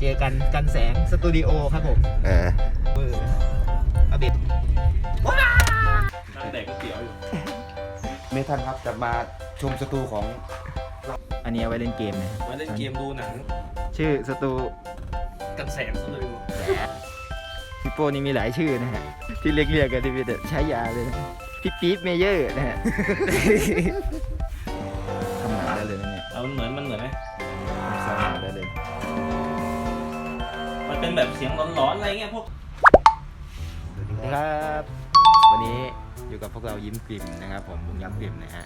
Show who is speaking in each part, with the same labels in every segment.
Speaker 1: เจอกันกันแสงสตูดิโอครับผม
Speaker 2: เออ
Speaker 1: เออเอาเบ็ด
Speaker 3: นั่งแดกก๋วยเตี๋ยวอยู่
Speaker 2: เมทันครับจะมาชมสตูของ
Speaker 1: อันนี้เอาไว้เล่นเกมนะ
Speaker 3: มาเล่นเกมดูหนัง
Speaker 1: ชื่อสตู
Speaker 3: กันแสงสตูดิโอ
Speaker 1: พี่โป้นี่มีหลายชื่อนะฮะ ที่เรียกเรียกกันที่เป็นใช้ยาเลยนะพี่ปี๊บเมเยอร์นะฮะทำหนังได้เลยนะเนี่ย
Speaker 3: เอามันเหมือนมันเหมือนไหม มันเป็นแบบเสียงร้อนๆอะไรเงี้ยพวก
Speaker 1: สวัสดีครับวันนี้อยู่กับพวกเรายิ้มกลิ่มนะครับ ผมบุญย้ำกลิ่มนะฮะ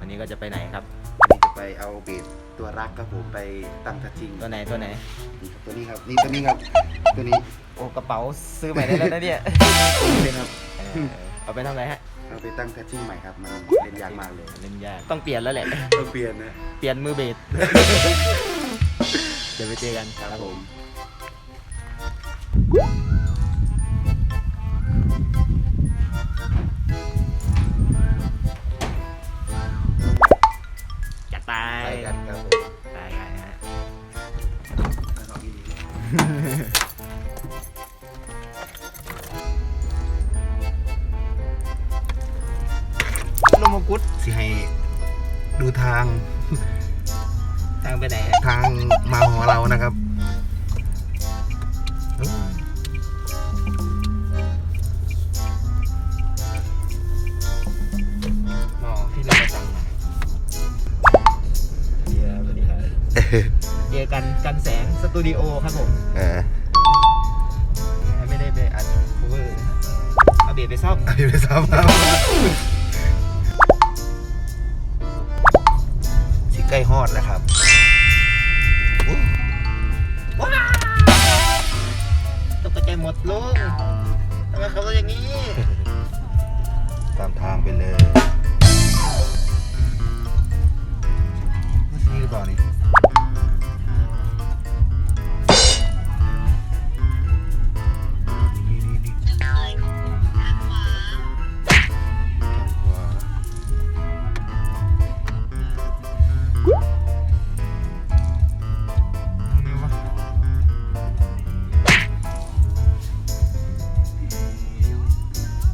Speaker 1: วันนี้ก็จะไปไหนครับ
Speaker 2: นี่จะไปเอาเบสตัวรักครับผมไปตั้งทัชชิง
Speaker 1: ตัวไหนตัวไหน
Speaker 2: นี่ครับตัวนี้ครับนี่ตัวนี้ครับตัวนี้
Speaker 1: โอ้กระเป๋าซื้อใหม่ได้แล้วนะเนี่ยเป็นครับเออเอาไปทำอะไรฮะ
Speaker 2: เอาไปตั้งทัชชิงใหม่ครับมันเล่นยากมากเลย
Speaker 1: เล่นยากต้องเปลี่ยนแล้วแหละ
Speaker 2: ต้องเปลี่ยนนะ
Speaker 1: เปลี่ยนมือเบสเดี๋ยวไปเจอกันครับผม
Speaker 2: สิให้ดูทาง
Speaker 1: ทางไปไหนฮะ
Speaker 2: ทางมาหอเรานะครับ
Speaker 1: อ๋อพี่เราไปสั่งมาเดี๋ยวสวัสดีครับเจอกันกันแสงสตูดิโอครับผม
Speaker 2: เออ
Speaker 1: ไม่ได้ไปอัด cover นะฮะเอาเบียดไปซ่อม
Speaker 2: เอาไปซ้ำครับ ล้ฮอดแล้วครับโอ้
Speaker 1: ตกใจหมดลุงทำไมเขาเป็นอย่างนี้
Speaker 2: ตามทางไปเลย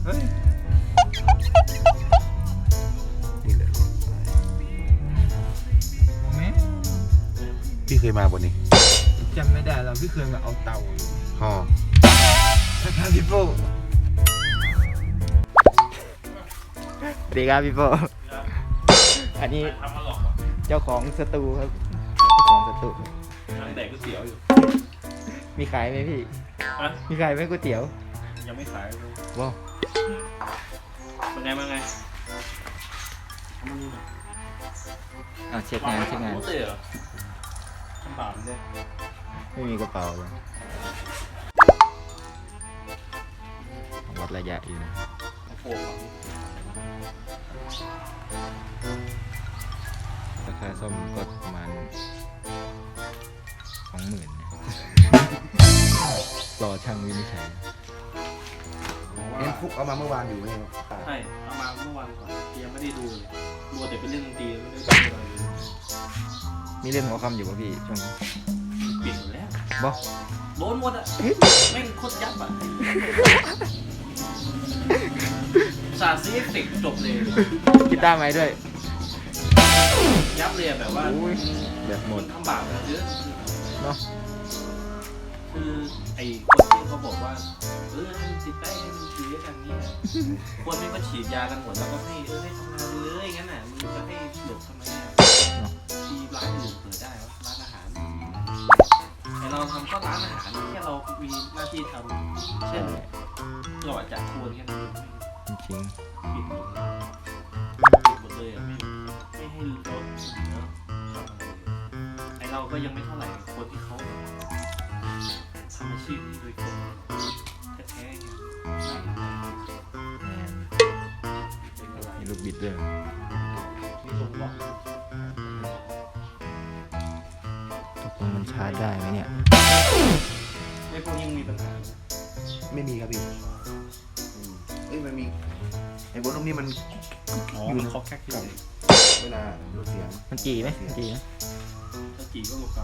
Speaker 2: เฮ้
Speaker 1: ย
Speaker 2: นี่เลย
Speaker 1: แม่
Speaker 2: พี่เคยมาบนนี้
Speaker 1: จำไม่ได้เราพี่เคยมาเอาเตาอยู่
Speaker 2: ห่อ
Speaker 1: ทักทายพี่โป้สวัสดีครับพี่โป้อันนี้
Speaker 3: ทำมาหลอกว่ะ
Speaker 1: เจ้าของสตูครับเจ้าของสตู
Speaker 3: นั่งแดกก๋วยเตี๋ยวอยู่
Speaker 1: มีขายไหมพี่
Speaker 3: อะ
Speaker 1: มีขายไหมก๋วยเตี๋ยว
Speaker 3: ยังไม่ขายเลย
Speaker 1: ว้าว
Speaker 3: เป็นไงมาไงมัน
Speaker 1: อะเช็คงานเช็คงาน
Speaker 3: โอ้เต๋อทำบาปเลย
Speaker 1: ไม่มีกระเป๋าเลยวัดระยะอยู่นะ
Speaker 3: โอ้โหฝั่งนี้
Speaker 1: ราคาซ่อมก็ประมาณสองหมื่นนะรอช่างวินิจฉัย
Speaker 2: เอ็นฟุกเอามาเมื่อวานอยู่เนี่ย
Speaker 3: ใช่เอามาเมื่อวันก่อนยังไม่ได้ดูเลยมัวแต่ไปเล่นดนตรีไม่ได้ดูอะไรเลย
Speaker 1: มีเล่นหัวคำอยู่ป่ะพี่ช่วงนี้
Speaker 3: ปิดหมดแล้ว
Speaker 1: บอ
Speaker 3: โดนหมดอะแม่งโคตรยับอะสาดซีเอฟเฟกต์จบเลย
Speaker 1: กีตาร์ไม้ด้วย
Speaker 3: ยับเลยอะแบบว่า
Speaker 1: อุ้ยแบบห
Speaker 3: ห
Speaker 1: ม
Speaker 3: ม
Speaker 1: ด
Speaker 3: ดทำบาปอะเยอะ
Speaker 1: เนาะ
Speaker 3: คือไอ้คนที่เขาบอกว่าเออให้มันติดได้ให้มันฉีดกันนี้อะคนไม่ก็ฉีดยากันหมดแล้วก็ให้เออให้ทำงานเลยงั้นน่ะมึงจะให้หลบทำไมอะทีร้านอื่นเปิดได้วะร้านอาหารแต่เราทำก็ร้านอาหารแค่เรามีหน้าที่ทำเช่นหลอดจากโคนแค่นั้นเอง
Speaker 1: จริง
Speaker 3: ปิดหมดเลยปิดหมดเลยอะไม่ให้รถเนาะทำอะไรเลยไอเราก็ยังไม่เท่าไหร่คนที่เขา ชีพนี้โดยตรงแท้ๆไงใช่
Speaker 1: ๆแหม
Speaker 3: เป็นอะไร
Speaker 1: มีลูกบิดด้วย
Speaker 3: มีลงล็อก
Speaker 1: ตกลงมันชาร์จได้ไหมเนี่ย
Speaker 3: ไอ้พวกนี้มันมีปัญหา
Speaker 2: ไม่มีครับพี่อืมเอ้ยมันมีไอ้บนตรงนี้มัน
Speaker 3: อ๋อ
Speaker 2: อยู่
Speaker 3: มันคอกแคกที่ไหน
Speaker 2: เวลาลดเสียง
Speaker 1: มันจีไหมมันจีไหม
Speaker 3: ถ้าจีก็ลงก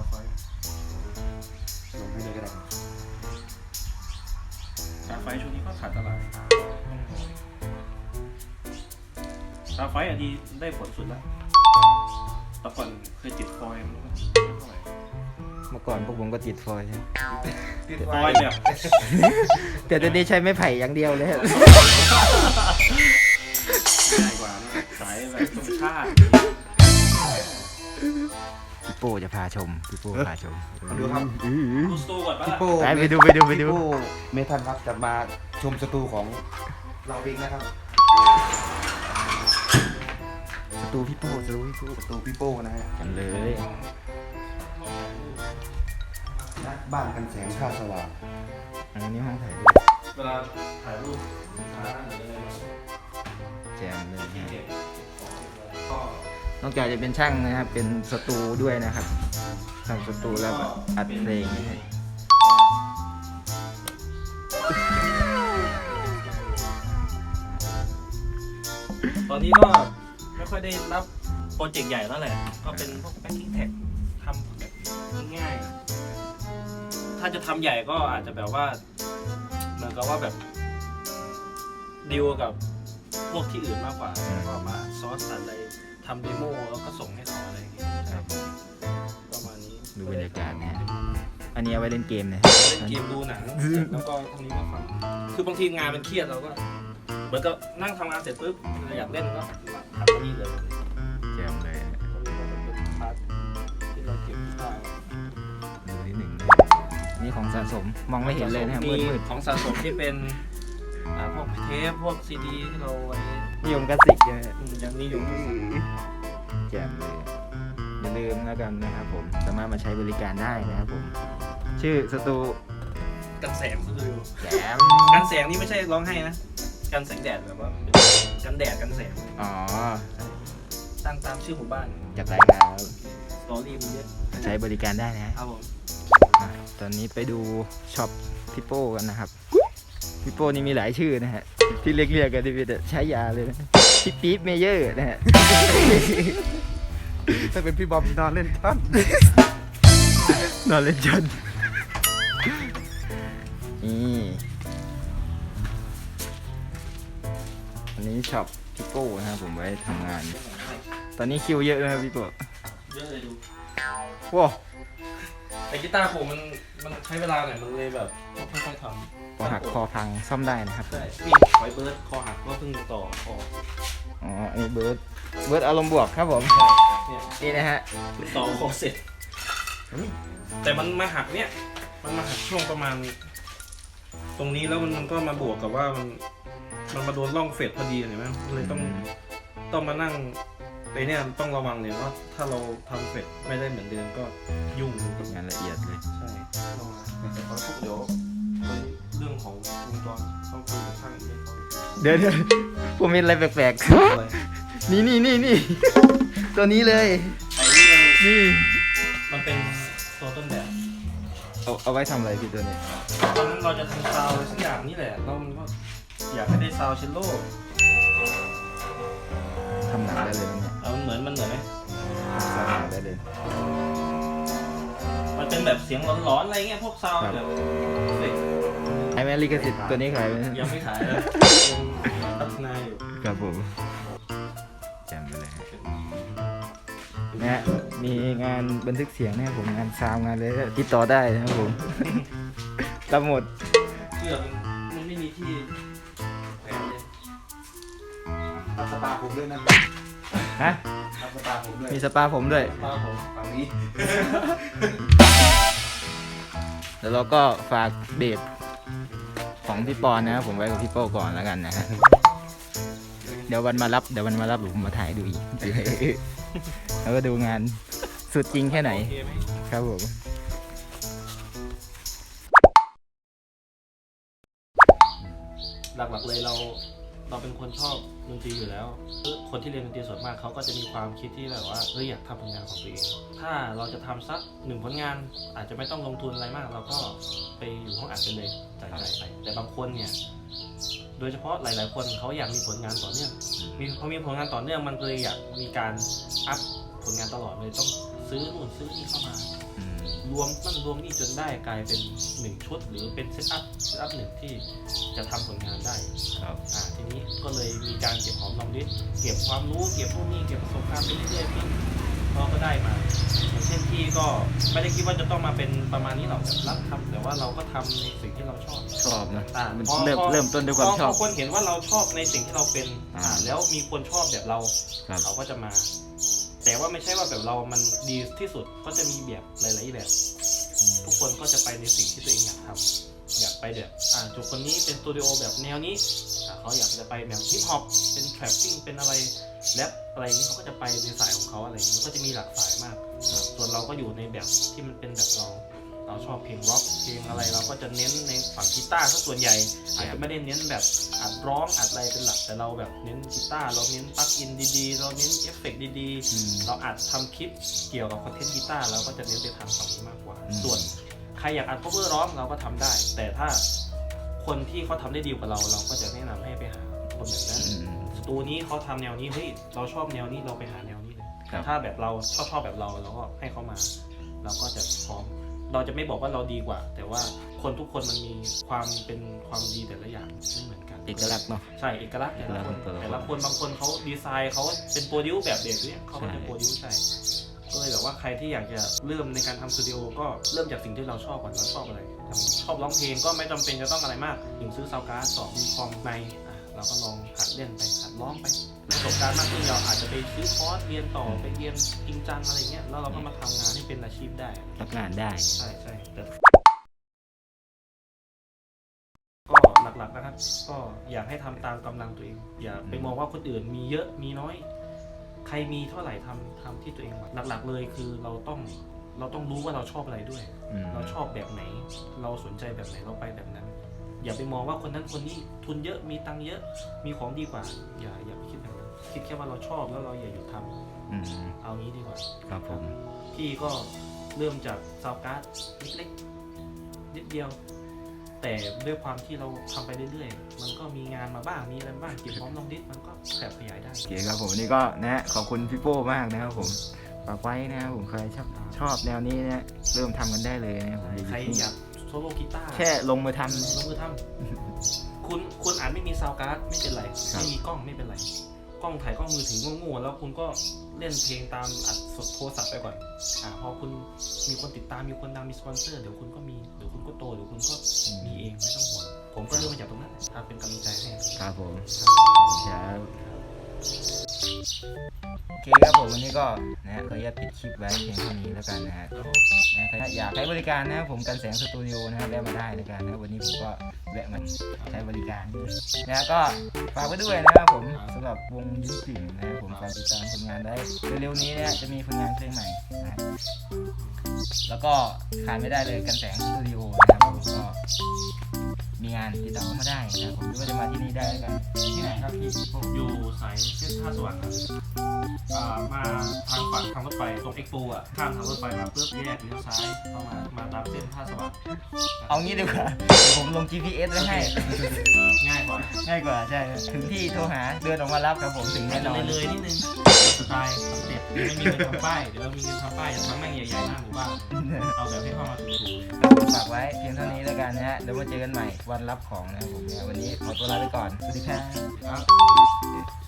Speaker 3: าไฟขาดตลาดตาไฟอะดีได้ผลสุดแล้วแต่ก่อนเคยติดฟอยล์มันก็ไม่เท่าไหร่
Speaker 1: เมื่อก่อนพวกผมก็ติดฟอยล์
Speaker 2: ติด
Speaker 3: ฟ
Speaker 2: ไฟ
Speaker 3: อยล์แบบ
Speaker 1: แต่ตอนนี้ใช้ไม้ไผ่อย่างเดียวเลย
Speaker 3: ง่ายกว่านะสายแบบธรรมชาติ
Speaker 1: พี่ โป้จะพาชมพี่โป้พาชม
Speaker 2: มาดูครับ
Speaker 3: ดูสตูก่อนปะ
Speaker 2: พี่
Speaker 3: ล่ะ
Speaker 2: โป้
Speaker 1: ไปไปดูไปดูไปดู
Speaker 2: พี่โป้เมทันครับจะมาชมสตูของเราเองนะครับ
Speaker 1: สตูพี่โป้สตูพี่โป้
Speaker 2: สตูพี่โป้นะฮะ
Speaker 1: กันเลย
Speaker 2: ณบ้านกันแสงข้าวสว่าง
Speaker 1: อันนี้ห้องถ่ายรูป
Speaker 3: เวลาถ่ายรูปสินค้าหรืออะไรมา
Speaker 1: แจมเลย
Speaker 3: ที่
Speaker 1: นะ
Speaker 3: เก็บของก็
Speaker 1: นอกจากจะเป็นช่างนะครับ เป็นสตูด้วยนะครับทำสตูแล้วก็อัดเพลงนะฮะ
Speaker 3: ตอนนี้ก็ไม่ค่อยได้รับโปรเจกต์ใหญ่แล้วแหละ ก็เป็นพวกแบ็คกิ้งแท็กทำแบบง่ายๆ ถ้าจะทำใหญ่ก็อาจจะแบบว่าเหมือนกับว่าแบบดีลกับพวกที่อื่นมากกว่าก็มาซอสอะไร ทำเดโมแล้วก็ส่งให้เขาอะไรอย่างเงี้ย
Speaker 1: ครับ
Speaker 3: ประมาณนี้
Speaker 1: ดูบรรยากาศนะฮะอันนี้เอาไว้เล่นเกมนะ
Speaker 3: เล่นเกมดูหนังเสร็จแล้วก็ทำนี้มาฟังคือบางทีงานมันเครียดเราก็เหมือนกับนั่งทำงานเสร็จปุ๊บเราอยากเล่นก็ทำนี่เลย
Speaker 1: แจมเลย
Speaker 3: ตรงนี้ก็จะเป็นพาร์ทที่เราเก็บได้
Speaker 1: ดูนิดหนึ่งนะนี่ของสะสมมองไม่เห็นเลยนะครับมืดมืด
Speaker 3: ของสะสมที่เป็นอ่า พวกเทปพวกซีดีที่เราไว้
Speaker 1: นิยมคลาสสิกนะฮะ
Speaker 3: อืมอย่างนี้อยู่
Speaker 1: แจมเลยอย่าลืมแล้วกันนะครับผมสามารถมาใช้บริการได้นะครับผม ชื่อสตู
Speaker 3: กันแสงสตูดิโอ
Speaker 1: แจม
Speaker 3: กันแสงนี่ไม่ใช่ร้องให้นะ กันแสงแดดแบบว่าเป็นกันแดดกันแสง
Speaker 1: อ๋อ
Speaker 3: ตั้งตามชื่อหมู่บ้าน
Speaker 1: จากรายงาน
Speaker 3: สตอรี่มันเยอะ
Speaker 1: ใช้บริการได้นะฮะ
Speaker 3: ครับผม
Speaker 1: อะตอนนี้ไปดูช็อปพี่โป้กันนะครับ พี่โป้นี่มีหลายชื่อนะฮะ ที่เรียกเรียกๆกันที่เป็นใช้ยาเลยนะพี่ปี๊บเมเยอร์นะฮะ
Speaker 2: ถ้าเป็นพี่บอมนอนเล่นท่อน
Speaker 1: นอนเล่นจนนี่อันนี้ช็อปพี่โป้นะครับผมไว้ทำงาน ตอนนี้คิวเยอะนะครับพี่โป้
Speaker 3: เยอะเลยดู
Speaker 1: ว้าว
Speaker 3: แต่กีตาร์ผมมันมันใช้เวลาหน่อยมันเลยแบบต้องค่อยๆทำ
Speaker 1: คอหักคอพังซ่อมได้นะครับ
Speaker 3: ใช่นี่ไฟเบิร์ดคอหักก็เพิ่งต่อออก
Speaker 1: อ๋ออันนี้เบิร์ดเบิร์ดอารมณ์บวกครับผม
Speaker 3: เนี่ย
Speaker 1: นี่นะฮะ
Speaker 3: ต่อคอเสร็จ แต่มันมาหักเนี่ย มันมาหักช่วงประมาณ ตรงนี้แล้วมันก็มาบวกกับว่ามันมันมาโดนร่องเฟดพอดีเห็นไหมเลยต้องต้องมานั่ง ไอเนี่ยต้องระวังเลยว่าถ้าเราทำเฟดไม่ได้เหมือนเดิมก็ยุ่ง
Speaker 1: งานละเอียดเลย
Speaker 3: ใช่ต้องมาแต่เขาเดี๋ยวมันเรื่องของวงจรต้องคุยกับช่างอีกเขา
Speaker 1: เดี๋ยวเดี๋ยวผมเห็นอะไรแปลก
Speaker 3: อะไร
Speaker 1: ๆ นี่นี่นี่นี่ ตัวนี้เลย
Speaker 3: ไอ้นี่มัน
Speaker 1: นี่
Speaker 3: มันเป็นตัวต้นแบบ
Speaker 1: เอาเอาไว้ทำอะไรพี่ตัวนี้
Speaker 3: ตอนนั้นเราจะทำซาวด์อะไรสักอย่างนี่แหละแล้วมันก็อยากให้ได้ซาวด์เชลโล่
Speaker 1: ทำหนังได้เลยนะ เนี่ย
Speaker 3: เอามันเหมือนมันเหมือนไหม
Speaker 1: ทำหนังได้เลย
Speaker 3: มันเป็นแบบเสียงหลอนๆอะไรเงี้ยพวกซาวด์
Speaker 1: ครับ
Speaker 3: แบบเด็ก
Speaker 1: ไอแมนลิขสิทธิ์ตัวนี้ขายไหม
Speaker 3: ยังไม่ขายเลยยังพัฒนาอยู่
Speaker 1: ครับผมจำไปเลยฮะนะฮะมีงานบันทึกเสียงนะครับผมงานซาวงานเลยติดต่อได้นะครับผมรับหมด
Speaker 3: เชื่อมันมันไม่มีที่แขวนเลย
Speaker 2: อัสตาผมด้วยนะ
Speaker 1: ฮะ
Speaker 2: อัสตาผมด้วย
Speaker 1: มีสปาผมด้วย
Speaker 3: ป้าผม
Speaker 2: ฝั่งนี้
Speaker 1: แล้วเราก็ฝากเบสของพี่ปอนนะครับผมไว้กับพี่โป้ก่อนแล้วกันนะฮะเดี๋ยววันมารับเดี๋ยววันมารับผมมาถ่ายดูอีก แล้วก็ดูงานสุดจริงแค่ไหน
Speaker 3: โอเคไหม
Speaker 1: ครับผม
Speaker 3: หลักๆเลยเรา เราเป็นคนชอบดนตรีอยู่แล้ว คนที่เรียนดนตรีส่วนมากเขาก็จะมีความคิดที่แบบว่าเอออยากทำผลงานของตัวเอง ถ้าเราจะทำสักหนึ่งผลงาน อาจจะไม่ต้องลงทุนอะไรมาก เราก็ไปอยู่ห้องอัดกันเลยจ่ายๆไปแต่บางคนเนี่ยโดยเฉพาะหลายๆ คนเขาอยากมีผลงานต่อเนื่องมีเขามีผลงานต่อเนื่องมันก็เลยอยากมีการอัพผลงานตลอดเลยต้องซื้อนู่นซื้อนี่เข้ามา
Speaker 1: อืม
Speaker 3: รวมนั่นรวมนี่จนได้กลายเป็นหนึ่งชุด หรือเป็นเซตอัพเซตอัพหนึ่งที่จะทำผลงานได้
Speaker 1: ครับ
Speaker 3: อ่าทีนี้ก็เลยมีการเก็บหอมรอมริบเก็บความรู้เก็บพวกนี้เก็บประสบการณ์ไปเรื่อยๆพี่ก็ก็ได้มาอย่างเช่นพี่ก็ไม่ได้คิดว่าจะต้องมาเป็นประมาณนี้หรอกแบบรับทำแต่ว่าเราก็ทำในสิ่งที่เราชอบ
Speaker 1: ชอบนะ
Speaker 3: อ่า
Speaker 1: มัน
Speaker 3: พอ
Speaker 1: เริ่ม
Speaker 3: พอ
Speaker 1: เริ่มต้นด้วยความชอบ
Speaker 3: พอคนเห็นว่าเราชอบในสิ่งที่เราเป็น
Speaker 1: อ่า
Speaker 3: อ่าแล้วมีคนชอบแบบเรา
Speaker 1: ครับ
Speaker 3: เขาก็จะมา แต่ว่าไม่ใช่ว่าแบบเรามันดีที่สุดก็จะมีแบบหลาย ๆ แบบ ทุกคนก็จะไปในสิ่งที่ตัวเองอยากทำอยากไปแบบอ่าจุดคนนี้เป็นสตูดิโอแบบแนวนี้อ่าเขาอยากจะไปแบบฮิปฮอปเป็นแทร็ปปิ้งเป็นอะไรแรปอะไรอย่างนี้เขาก็จะไปในสายของเขาอะไรอย่างนี้มันก็จะมีหลากสายมาก ส่วนเราก็อยู่ในแบบที่มันเป็นแบบเรา เราชอบเพลงร็อกเพลงอะไรเราก็จะเน้นในฝั่งกีตาร์ซะส่วนใหญ่ อาจจะไม่ได้เน้นแบบอัดร้องอัดอะไรเป็นหลักแต่เราแบบเน้นกีตาร์เราเน้นปลั๊กอินดีๆ เราเน้นเอฟเฟกต์ดี
Speaker 1: อืม
Speaker 3: ๆเราอัดทำคลิปเกี่ยวกับคอนเทนต์กีตาร์เราก็จะเน้นไปทางฝั่งนี้มากกว่า
Speaker 1: อืม
Speaker 3: ส่วนใครอยากอัด cover ร้องเราก็ทำได้ แต่ถ้าคนที่เขาทำได้ดีกว่าเราเราก็จะแนะนำให้ไปหาคนแบบนั้น
Speaker 1: อืม
Speaker 3: สตูนี้เขาทำแนวนี้เฮ้ยเราชอบแนวนี้เราไปหาแนวนี้เลย
Speaker 1: ครับ
Speaker 3: ถ้าแบบเราชอบชอบแบบเราเราก็ให้เขามา เราก็จะพร้อม เราจะไม่บอกว่าเราดีกว่า แต่ว่าคนทุกคนมันมีความเป็นความดีแต่ละอย่างไม่เหมือนกัน
Speaker 1: เอกลักษณ์เนาะ
Speaker 3: ใช่เอกลักษณ์แต่ละคน
Speaker 1: แต่ละคน
Speaker 3: แต่ละคนบางคนเขาดีไซน์เขาเป็นโปรดิวแบบเด็กเนี่ยเขาก็จะ
Speaker 1: ใช่
Speaker 3: โปรดิวใช่ก็เลยแบบว่าใครที่อยากจะเริ่มในการทำสตูดิโอก็เริ่มจากสิ่งที่เราชอบก่อนเราชอบอะไรชอบร้องเพลงก็ไม่จำเป็นจะต้องอะไรมากหนึ่งซื้อซาวการ์ดสองมีคอมในอะเราก็ลองหัดเล่นไปหัดร้องไปประสบการณ์มากขึ้นเราอาจจะไปซื้อคอร์สเรียนต่อไปเรียนจริงจังอะไรเงี้ยแล้วเราก็มาทำงานให้เป็นอา ชีพได้
Speaker 1: รับงานได้
Speaker 3: ใช่ใช่แต่ก็หลักๆนะครับ ก็อยากให้ทำตามกำลังตัวเอง อย่าไปมองว่าคนอื่นมีเยอะมีน้อย ใครมีเท่าไหร่ทำทำที่ตัวเองก่อนหลักๆเลยคือเราต้องเราต้องรู้ว่าเราชอบอะไรด้วย
Speaker 1: อืม
Speaker 3: เราชอบแบบไหน เราสนใจแบบไหนเราไปแบบนั้น อย่าไปมองว่าคนนั้นคนนี้ทุนเยอะมีตังค์เยอะมีของดีกว่า อย่าอย่าไปคิดแบบนั้น คิดแค่ว่าเราชอบแล้วเราอย่าหยุดทำ
Speaker 1: อืม
Speaker 3: เอางี้ดีกว่า
Speaker 1: ครับผม
Speaker 3: พี่ก็เริ่มจากซาวการ์ดเล็กๆนิดเดียว แต่ด้วยความที่เราทำไปเรื่อยๆ มันก็มีงานมาบ้างมีอะไรบ้างเก็บพร้อมลองดิสมันก็แผ่ขยายได้
Speaker 1: โอเคครับผมนี่ก็นะฮะขอบคุณพี่โป้มากนะครับผมฝากไว้นะครับผมใครชอบชอบแนวนี้นะเริ่มทำกันได้เลยนะครับผม
Speaker 3: ใครอยากโซโล่กีตาร์
Speaker 1: แค่ลงมือท
Speaker 3: ลงมือทำคุณคุณอาจไม่มีซาวการ์ดไม่เป็นไร
Speaker 1: ครับ
Speaker 3: ไม่มีกล้องไม่เป็นไร กล้องถ่ายกล้องมือถือโง่ๆแล้วคุณก็เล่นเพลงตามอัดสดโทรศัพท์ไปก่อนอ่าพอคุณมีคนติดตามมีคนดังมีสปอนเซอร์เดี๋ยวคุณก็มีเดี๋ยวคุณก็โตเดี๋ยวคุณก็มีเองไม่ต้องห่วงผมก็เริ่มมาจากตรงนั้นทำเป็นกำลังใจให้ำ
Speaker 1: ครับผมครับ โอเคครับผมวันนี้ก็นะฮะขออนุญาตปิดคลิปไว้เพียงเท่านี้แล้วกันนะฮะนะใครอยากใช้บริการนะครับผมกันแสงสตูดิโอนะฮะแวะมาได้แล้วกันนะวันนี้ผมก็แวะมาใช้บริการนะฮะก็ฝากไว้ด้วยนะครับผมสำหรับวงยิ้มกลิ่นนะครับผมฝากติดตามผลงานได้เร็วๆนี้นะฮะจะมีผลงานเพลงใหม่นะแล้วก็ขาดไม่ได้เลยกันแสงสตูดิโอนะ ก็มีงานติดต่อเข้ามาได้นะครับผมหรือว่าจะมาที่นี่ได้แล้วกันที่ไหนครับพี่โป้
Speaker 3: อยู่สายเส้นท่าสว่างครับอ่ามาทางฝั่งทางรถไฟตรงเอ็กโปอะข้ามทางรถไฟมาปุ๊บแยกเลี้ยวซ้ายเข้ามามาตามเส้นท่าสว่าง
Speaker 1: เอางี้ดีกว่าเดี๋ยวผมลง GPS ไว้ให้
Speaker 3: ง่ายกว่า
Speaker 1: ง่ายกว่าใช่ครับถึงที่โทรหาเดินออกมารับครับผมถึง
Speaker 3: อา
Speaker 1: แน่
Speaker 3: จ
Speaker 1: น
Speaker 3: จะ
Speaker 1: อน
Speaker 3: เลยๆนิดนึงสไตล์สเต็ปไม่มีเงินทำป้ายเดี๋ยวเรามีเงินทำป้ายอย่าทำแม่งใหญ่ๆหน้าหมู่บ้านเอาแบบให้เข้ามาถูกๆเลย
Speaker 1: ฝากไว้เพียงเท่านี้แล้วกันนะฮะ เดี๋ยวมาเจอกันใหม่วันรับของนะครับผมเนี่ยวันนี้ขอตัวลาไปก่อน สวัสดี
Speaker 3: ครับ